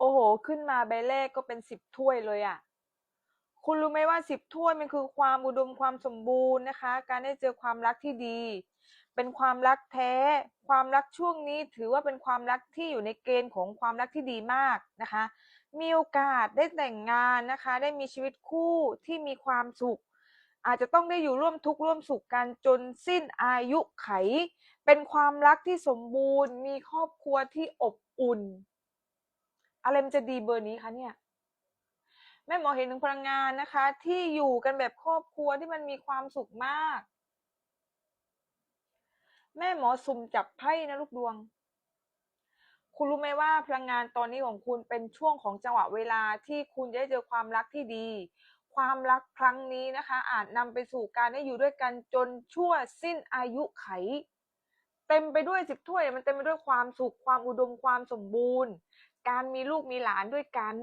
โอ้โห ขึ้นมาใบแรกก็เป็นสิบถ้วยเลยอะ่ะ คุณรู้ไหมว่าสิบถ้วยมันคือความอุดมความสมบูรณ์นะคะ การได้เจอความรักที่ดี เป็นความรักแท้ ความรักช่วงนี้ถือว่าเป็นความรักที่อยู่ในเกณฑ์ของความรักที่ดีมากนะคะ มีโอกาสได้แต่งงานนะคะ ได้มีชีวิตคู่ที่มีความสุข อาจจะต้องได้อยู่ร่วมทุกข์ร่วมสุขกันจนสิ้นอายุไข เป็นความรักที่สมบูรณ์ มีครอบครัวที่อบอุ่น อะไรมันจะดีเบอร์นี้คะเนี่ยแม่หมอเห็นถึงพลังงานนะคะ ที่อยู่กันแบบครอบครัวที่มันมีความสุขมาก แม่หมอสุ่มจับไพ่นะลูกดวง คุณรู้ไหมว่าพลังงานตอนนี้ของคุณเป็นช่วงของจังหวะเวลาที่คุณจะได้เจอความรักที่ดี ความรักครั้งนี้นะคะ อาจนำไปสู่การได้อยู่ด้วยกันจนชั่วสิ้นอายุไข เต็มไปด้วยสิบถ้วยมันเต็มไปด้วยความสุขความอุดมความสมบูรณ์ การมีลูกมีหลานด้วยกัน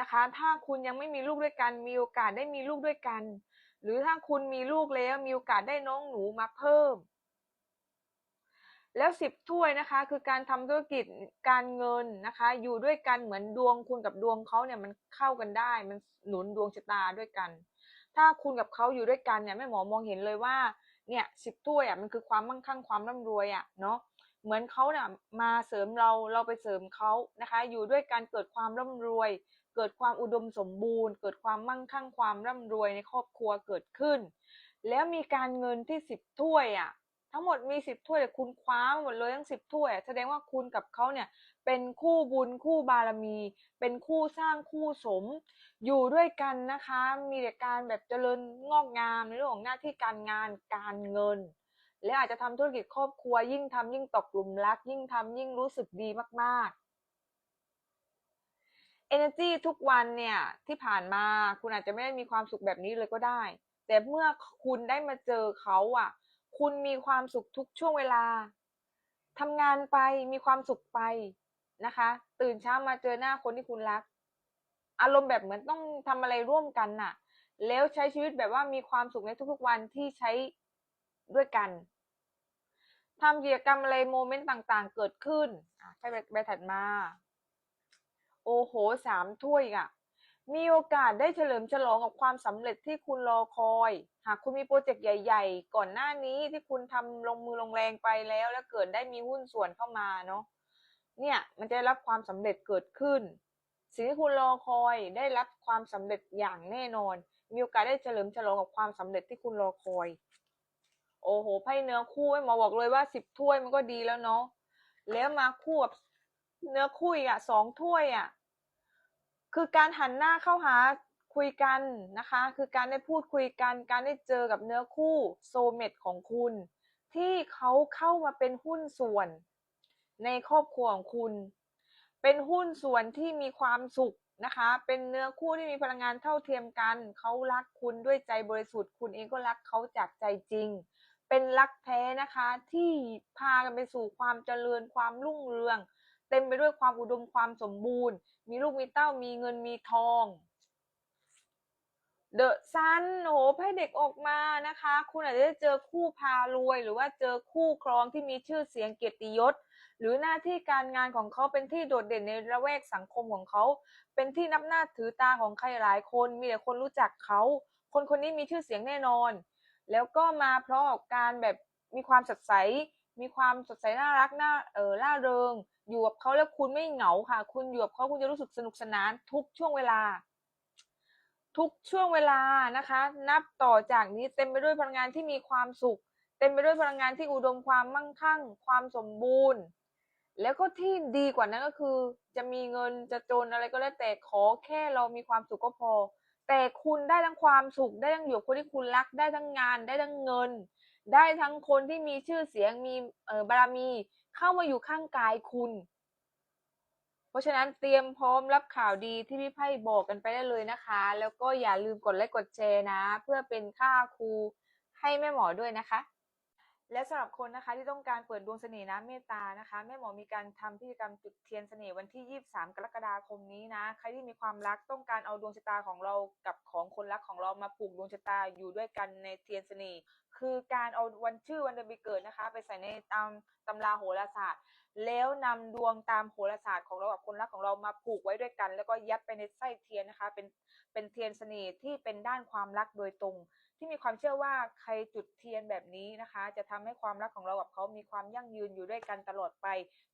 นะคะ ถ้าคุณยังไม่มีลูกด้วยกัน มีโอกาสได้มีลูกด้วยกัน หรือถ้าคุณมีลูกแล้วมีโอกาสได้น้องหนูมาเพิ่ม แล้วสิบถ้วยนะคะ คือการทำธุรกิจการเงินนะคะ อยู่ด้วยกันเหมือนดวงคุณกับดวงเขาเนี่ยมันเข้ากันได้ มันหนุนดวงชะตาด้วยกัน ถ้าคุณกับเขาอยู่ด้วยกันเนี่ยแม่หมอมองเห็นเลยว่าเนี่ยสิบถ้วยอะมันคือความมั่งคั่งความร่ำรวยอะเนาะ เหมือนเขาเนี่ยมาเสริมเราเราไปเสริมเขานะคะ อยู่ด้วยกันเกิดความร่ำรวย เกิดความอุดมสมบูรณ์ เกิดความมั่งคั่งความร่ำรวยในครอบครัวเกิดขึ้น แล้วมีการเงินที่สิบถ้วยอะทั้งหมดมีสิบถ้วยแต่คุณคว้าหมดเลยทั้งสิบถ้วย แสดงว่าคุณกับเขาเนี่ยเป็นคู่บุญคู่บารมี เป็นคู่สร้างคู่สม อยู่ด้วยกันนะคะ มีแต่การแบบเจริญงอกงามในเรื่องของหน้าที่การงานการเงิน และอาจจะทำธุรกิจครอบครัว ยิ่งทำยิ่งตกหลุมรัก ยิ่งทำยิ่งรู้สึกดีมากๆ energy ทุกวันเนี่ยที่ผ่านมาคุณอาจจะไม่ได้มีความสุขแบบนี้เลยก็ได้ แต่เมื่อคุณได้มาเจอเขาอะ คุณมีความสุขทุกช่วงเวลาทำงานไปมีความสุขไปนะคะ ตื่นเช้ามาเจอหน้าคนที่คุณรัก อารมณ์แบบเหมือนต้องทำอะไรร่วมกันน่ะ แล้วใช้ชีวิตแบบว่ามีความสุขในทุกๆวันที่ใช้ ด้วยกันทำกิจกรรมอะไรโมเมนต์ต่างๆ เกิดขึ้นใช่ใบถัดมา โอ้โหสามถ้วยอะ มีโอกาสได้เฉลิมฉลองกับความสำเร็จที่คุณรอคอย หากคุณมีโปรเจกต์ใหญ่ ๆ ก่อนหน้านี้ที่คุณทำลงมือลงแรงไปแล้ว แล้วเกิดได้มีหุ้นส่วนเข้ามาเนาะ เนี่ยมันจะได้รับความสำเร็จเกิดขึ้น สิ่งที่คุณรอคอยได้รับความสำเร็จอย่างแน่นอน มีโอกาสได้เฉลิมฉลองกับความสำเร็จที่คุณรอคอย อ้โหไพ่เนื้อคู่ให้หมอบอกเลยว่าสิบถ้วยมันก็ดีแล้วเนาะแล้วมาคู่กับเนื้อคู่อะสองถ้วยอะคือการหันหน้าเข้าหาคุยกันนะคะ คือการได้พูดคุยกัน การได้เจอกับเนื้อคู่โซเมตของคุณ ที่เขาเข้ามาเป็นหุ้นส่วน ในครอบครัวของคุณ เป็นหุ้นส่วนที่มีความสุขนะคะ เป็นเนื้อคู่ที่มีพลังงานเท่าเทียมกัน เขารักคุณด้วยใจบริสุทธิ์ คุณเองก็รักเขาจากใจจริง เป็นรักแท้นะคะ ที่พากันไปสู่ความเจริญความรุ่งเรือง เต็มไปด้วยความอุดมความสมบูรณ์ มีลูกมีเต้ามีเงินมีทองเดอะซันโอ้โหไพ่เด็กออกมานะคะ คุณอาจจะได้เจอคู่พารวย หรือว่าเจอคู่ครองที่มีชื่อเสียงเกียรติยศ หรือหน้าที่การงานของเขาเป็นที่โดดเด่นในระแวกสังคมของเขา เป็นที่นับหน้าถือตาของใครหลายคน มีแต่คนรู้จักเขา คนคนนี้มีชื่อเสียงแน่นอน แล้วก็มาพร้อมกับการแบบมีความสดใส มีความสดใสน่ารักน่าเออล่าเริง อยู่กับเขาแล้วคุณไม่เหงาค่ะ คุณอยู่กับเขาคุณจะรู้สึกสนุกสนานทุกช่วงเวลา ทุกช่วงเวลานะคะ นับต่อจากนี้เต็มไปด้วยพลังงานที่มีความสุข เต็มไปด้วยพลังงานที่อุดมความมั่งคั่ง ความสมบูรณ์ แล้วก็ที่ดีกว่านั้นก็คือ จะมีเงินจะจนอะไรก็แล้วแต่ขอแค่เรามีความสุขก็พอ แต่คุณได้ทั้งความสุขได้ทั้งอยู่คนที่คุณรักได้ทั้งงานได้ทั้งเงิน ได้ทั้งคนที่มีชื่อเสียงมีเออบารมีเข้ามาอยู่ข้างกายคุณ เพราะฉะนั้นเตรียมพร้อมรับข่าวดีที่พี่ไพ่บอกกันไปได้เลยนะคะ แล้วก็อย่าลืมกดไลค์กดแชร์นะ เพื่อเป็นค่าครูให้แม่หมอด้วยนะคะ และสำหรับคนนะคะที่ต้องการเปิดดวงเสน่ห์น้ำเมตตานะคะแม่หมอมีการทำพิธีกรรมจุดเทียนเสน่ห์วันที่ 23 กรกฎาคมนี้นะใครที่มีความรักต้องการเอาดวงชะตาของเรากับของคนรักของเรามาผูกดวงชะตาอยู่ด้วยกันในเทียนเสน่ห์คือการเอาวันชื่อวันเดือนปีเกิดนะคะ ไปใส่ในตามตำราโหราศาสตร์ แล้วนำดวงตามโหราศาสตร์ของเรากับคนรักของเรามาผูกไว้ด้วยกัน แล้วก็ยัดไปในไส้เทียนนะคะ เป็นเป็นเทียนเสน่ห์ที่เป็นด้านความรักโดยตรง ที่มีความเชื่อว่าใครจุดเทียนแบบนี้นะคะ จะทำให้ความรักของเรากับเขามีความยั่งยืนอยู่ด้วยกันตลอดไป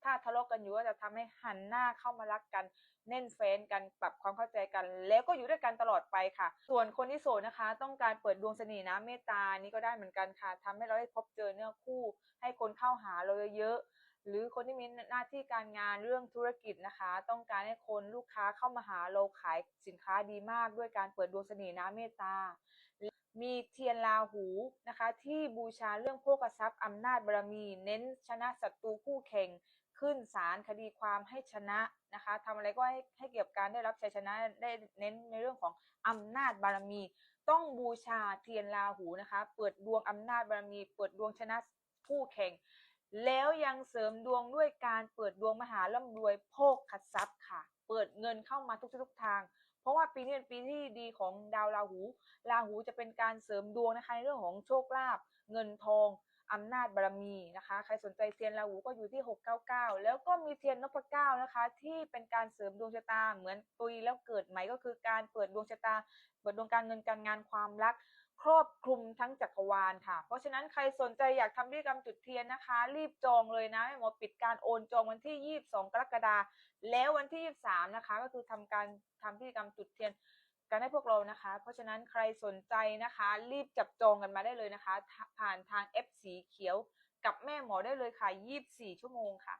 ถ้าทะเลาะกันอยู่ก็จะทำให้หันหน้าเข้ามารักกันแน่นแฟนกันปรับความเข้าใจกัน แล้วก็อยู่ด้วยกันตลอดไปค่ะ ส่วนคนที่โสดนะคะ ต้องการเปิดดวงเสน่ห์น้ำเมตตานี่ก็ได้เหมือนกันค่ะทำให้เราได้พบเจอเนื้อคู่ ให้คนเข้าหาเราเยอะๆหรือคนที่มีหน้าที่การงานเรื่องธุรกิจนะคะ ต้องการให้คนลูกค้าเข้ามาหาเราขายสินค้าดีมากด้วยการเปิดดวงเสน่ห์น้ำเมตตา มีเทียนลาหูนะคะที่บูชาเรื่องโภคทรัพย์อำนาจบารมี เน้นชนะศัตรูคู่แข่งขึ้นศาลคดีความให้ชนะนะคะทำอะไรก็ให้ให้เกี่ยวกับการได้รับชัยชนะได้เน้นในเรื่องของอำนาจบารมี ต้องบูชาเทียนลาหูนะคะเปิดดวงอำนาจบารมี เปิดดวงชนะคู่แข่ง แล้วยังเสริมดวงด้วยการเปิดดวงมหาร่ำรวยโภคทรัพย์ค่ะ เปิดเงินเข้ามาทุกทิศทุกทาง เพราะว่าปีนี้เป็นปีที่ดีของดาวราหู ราหูจะเป็นการเสริมดวงนะคะในเรื่องของโชคลาภเงินทองอำนาจบารมีนะคะ ใครสนใจเทียนราหูก็อยู่ที่ 699 แล้วก็มีเทียนนพเก้านะคะ ที่เป็นการเสริมดวงชะตาเหมือนตุยแล้วเกิดใหม่ก็คือการเปิดดวงชะตา เปิดดวงการเงินการงานความรัก ครอบคลุมทั้งจักรวาลค่ะ เพราะฉะนั้นใครสนใจอยากทำพิธีกรรมจุดเทียนนะคะ รีบจองเลยนะแม่หมอปิดการโอนจองวันที่ 22 กรกฎาคมแล้ววันที่ 23 นะคะ ก็คือทำการทำพิธีกรรมจุดเทียนกันให้พวกเรานะคะ เพราะฉะนั้นใครสนใจนะคะ รีบจับจองกันมาได้เลยนะคะ ผ่านทาง F สีเขียวกับแม่หมอได้เลยค่ะ 24 ชั่วโมงค่ะ